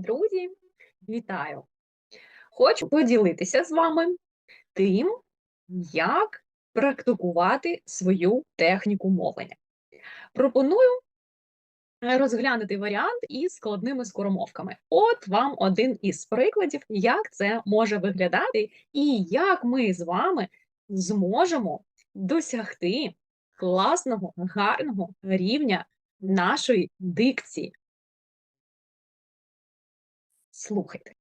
Друзі, вітаю! Хочу поділитися з вами тим, як практикувати свою техніку мовлення. Пропоную розглянути варіант із складними скоромовками. От вам один із прикладів, як це може виглядати, і як ми з вами зможемо досягти класного, гарного рівня нашої дикції. Слухайте.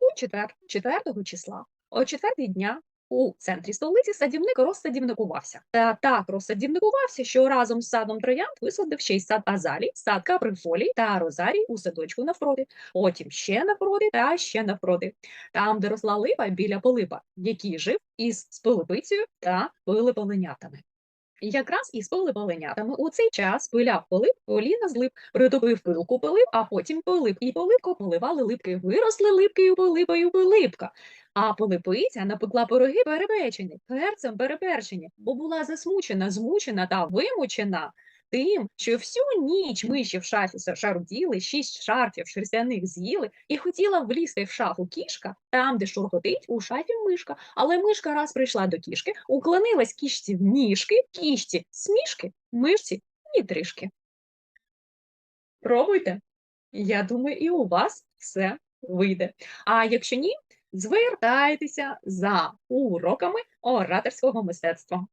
У четвер, 4 числа, о 4 дня у центрі столиці садівник розсадівникувався. Та так розсадівникувався, що разом з садом троянд висадив ще й сад азалій, сад каприфолій та розарій у садочку навпроти. Потім ще навпроти та ще навпроти. Там, де росла липа біля полипа, який жив із спилипицею та пилиполенятами. Якраз із пилиполенятами у цей час пиляв полип, поліна з лип, притопив пилку пилип, а потім полип і поливко поливали липки. Виросли липки пилипою полипка. А полипиця напекла пироги перепечені, перцем переперчені, бо була засмучена, змучена та вимучена тим, що всю ніч миші в шафі шаруділи, шість шарфів шерстяних з'їли, і хотіла влізти в шафу кішка, там, де шурхотить, у шафі мишка. Але мишка раз прийшла до кішки, уклонилась кішці в ніжки, кішці смішки, мишці трішки. Пробуйте. Я думаю, і у вас все вийде. А якщо ні, звертайтеся за уроками ораторського мистецтва.